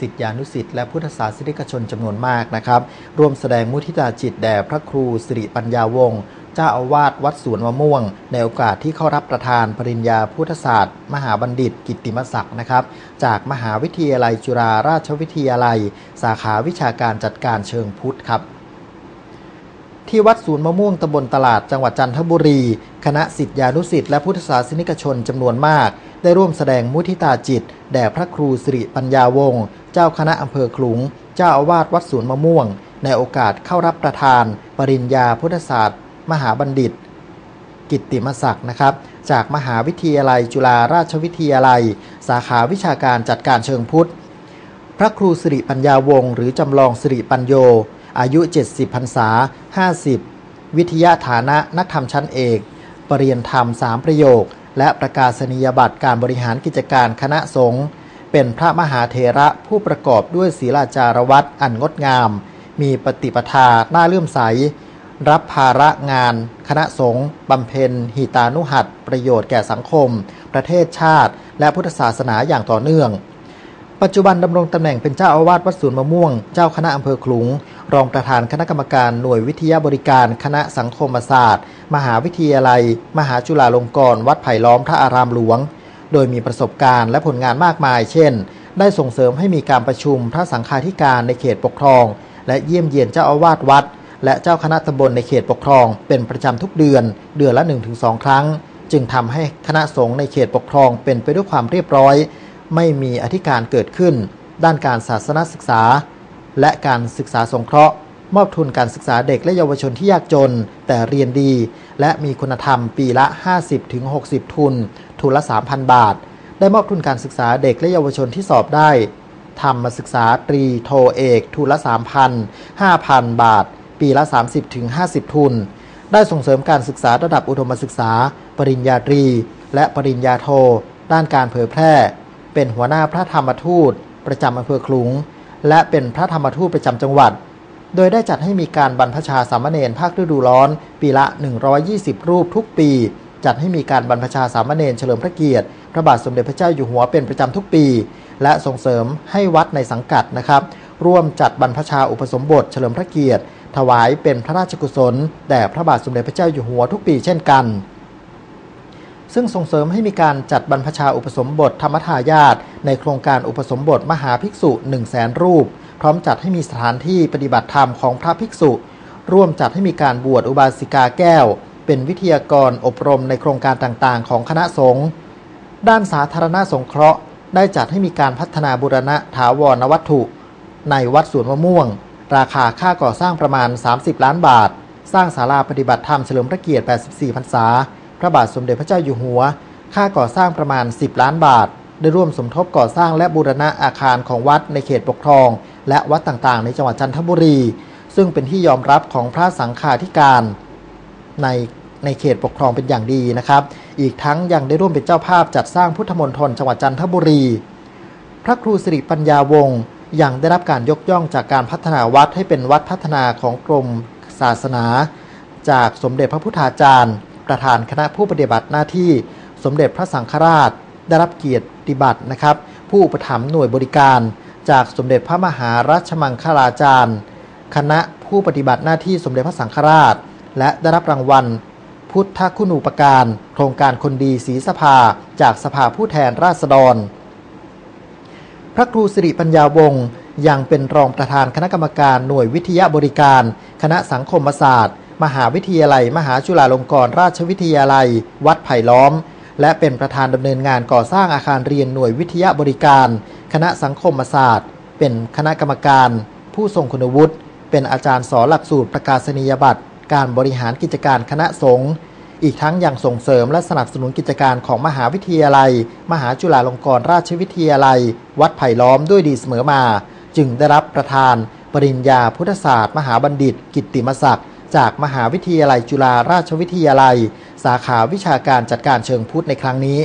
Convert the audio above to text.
ศิษยานุศิษย์และพุทธศาสนิกชนจำนวนมากนะครับ ร่วมแสดงมุทิตาจิตแด่พระครูสิริปัญญาวงศ์เจ้าอาวาสวัดสวนมะม่วง ในโอกาสที่เข้ารับประทานปริญญาพุทธศาสตร์ มหาบัณฑิตกิตติมศักดิ์นะครับ จากมหาวิทยาลัยจุฬาราชวิทยาลัย สาขาวิชาการจัดการเชิงพุทธครับที่วัดศูนย์มะม่วงตำบลตลาดจังหวัดจันทบุรี คณะสิทธิานุสิทธิ์และพุทธศาสนิกชนจำนวนมาก ได้ร่วมแสดงมุทิตาจิต แด่พระครูสิริปัญญาวงศ์ เจ้าคณะอำเภอขลุง เจ้าอาวาสวัดศูนมะม่วง ในโอกาสเข้ารับประทาน ปริญญาพุทธศาสตร์ มหาบัณฑิต กิตติมศักดิ์นะครับ จากมหาวิทยาลัยจุฬาราชวิทยาลัย สาขาวิชาการจัดการเชิงพุทธ พระครูสิริปัญญาวงศ์หรือจำลองสิริปัญโย อายุ 70พรรษา 50 วิทยาฐานะนักธรรมชั้นเอกปรริยนธรรม 3 ประโยค และประกาศนียบัตรการบริหารกิจการคณะสงฆ์ เป็นพระมหาเถระผู้ประกอบด้วยศีลาจารวัตอันงดงาม มีปฏิปทาหน้าเลื่อมใส รับภาระงาน คณะสงฆ์บำเพ็ญหิตานุหัตประโยชน์แก่สังคม ประเทศชาติ และพุทธศาสนาอย่างต่อเนื่อง ปัจจุบันดำรงตำแหน่งเป็นเจ้าอาวาสวัดสวนมะม่วง เจ้าคณะอำเภอขลุง รองประธานคณะกรรมการหน่วยวิทยาบริการคณะสังคมศาสตร์ มหาวิทยาลัย มหาจุฬาลงกรณ์วัดไผ่ล้อมพระอารามหลวง โดยมีประสบการณ์และผลงานมากมาย เช่น ได้ส่งเสริมให้มีการประชุมพระสังฆาธิการในเขตปกครอง และเยี่ยมเยียนเจ้าอาวาสวัด และเจ้าคณะตำบลในเขตปกครอง เป็นประจำทุกเดือน เดือนละ 1-2 ครั้ง จึงทำให้คณะสงฆ์ในเขตปกครองเป็นไปด้วยความเรียบร้อย ไม่มีอธิการเกิดขึ้น ด้านการศาสนศึกษา และการศึกษาสงเคราะห์มอบทุนการศึกษาเด็กและเยาวชนที่ยากจน แต่เรียนดี และมีคุณธรรมปีละ 50-60 ทุน ทุนละ 3,000 บาท ได้มอบทุนการศึกษาเด็กและเยาวชนที่สอบได้ทำมาศึกษาตรีโทเอก ทุนละ 3,000 5,000 บาท ปีละ 30-50 ทุน ได้ส่งเสริมการศึกษาระดับอุดมศึกษา ปริญญาตรี และปริญญาโท ด้านการเผยแพร่ เป็นหัวหน้าพระธรรมทูต ประจำอำเภอคลุง และเป็นพระธรรมทูตประจำจังหวัด โดยได้จัดให้มีการบรรพชาสามเณรภาคฤดูร้อน ปีละ 120 รูปทุกปี จัดให้มีการบรรพชาสามเณรเฉลิมพระเกียรติ พระบาทสมเด็จพระเจ้าอยู่หัวเป็นประจำทุกปี และส่งเสริมให้วัดในสังกัดนะครับ ร่วมจัดบรรพชาอุปสมบทเฉลิมพระเกียรติ ถวายเป็นพระราชกุศลแด่พระบาทสมเด็จพระเจ้าอยู่หัวทุกปีเช่นกัน ซึ่งส่งเสริมให้มีการจัดบรรพชาอุปสมบทธรรมทายาทในโครงการอุปสมบทมหาภิกษุ1 0 0 0 0แสนรูป พร้อมจัดให้มีสถานที่ปฏิบัติธรรมของพระภิกษุ ร่วมจัดให้มีการบวชอุบาสิกาแก้ว เป็นวิทยากรอบรมในโครงการต่างๆ ของคณะสงฆ์ด้านสาธารณสงเคราะห์ ได้จัดให้มีการพัฒนาบูรณะถาวรวัตถุ ในวัดสวนมะม่วง ราคาค่าก่อสร้างประมาณ 30 ล้านบาท สร้างศาลาปฏิบัติธรรมเฉลิมพระเกียรติ 84 พรรษา พระบาทสมเด็จพระเจ้าอยู่หัว ค่าก่อสร้างประมาณ 10 ล้านบาท ได้ร่วมสมทบก่อสร้างและบูรณะอาคารของวัดในเขตปกครอง และวัดต่างๆ ในจังหวัดจันทบุรี ซึ่งเป็นที่ยอมรับของพระสังฆาธิการ ใน ในเขตปกครองเป็นอย่างดีนะครับ อีกทั้งยังได้ร่วมเป็นเจ้าภาพจัดสร้างพุทธมณฑลจังหวัดจันทบุรี พระครูสิริปัญญาวงศ์ยังได้รับการยกย่องจากการพัฒนาวัดให้เป็นวัดพัฒนาของกรมศาสนา จากสมเด็จพระพุทธาจารย์ ประธานคณะผู้ปฏิบัติหน้าที่ สมเด็จพระสังฆราช ได้รับเกียรติบัตรนะครับ ผู้อุปถัมภ์หน่วยบริการ จากสมเด็จพระมหารัชมังคลาจารย์ คณะผู้ปฏิบัติหน้าที่สมเด็จพระสังฆราช และได้รับรางวัล พุทธคุณูปการ โครงการคนดีศรีสภา จากสภาผู้แทนราษฎร พระครูสิริปัญญาวงศ์ยังเป็นรองประธานคณะกรรมการหน่วยวิทยาบริการ คณะสังคมศาสตร์ มหาวิทยาลัย มหาจุฬาลงกรณราชวิทยาลัย วัดไผ่ล้อม และเป็นประธานดำเนินงานก่อสร้างอาคารเรียนหน่วยวิทยาบริการ คณะสังคมศาสตร์ เป็นคณะกรรมการ ผู้ทรงคุณวุฒิเป็นอาจารย์สอนหลักสูตรประกาศนียบัตรการบริหารกิจการคณะสงฆ์ อีกทั้งยังส่งเสริมและสนับสนุนกิจการของมหาวิทยาลัย มหาจุฬาลงกรณราชวิทยาลัย วัดไผ่ล้อมด้วยดีเสมอมา จึงได้รับประธาน ปริญญาพุทธศาสตร์ มหาบัณฑิต กิตติมศักดิ์จากมหาวิทยาลัยจุฬาราชวิทยาลัย สาขาวิชาการจัดการเชิงพุทธในครั้งนี้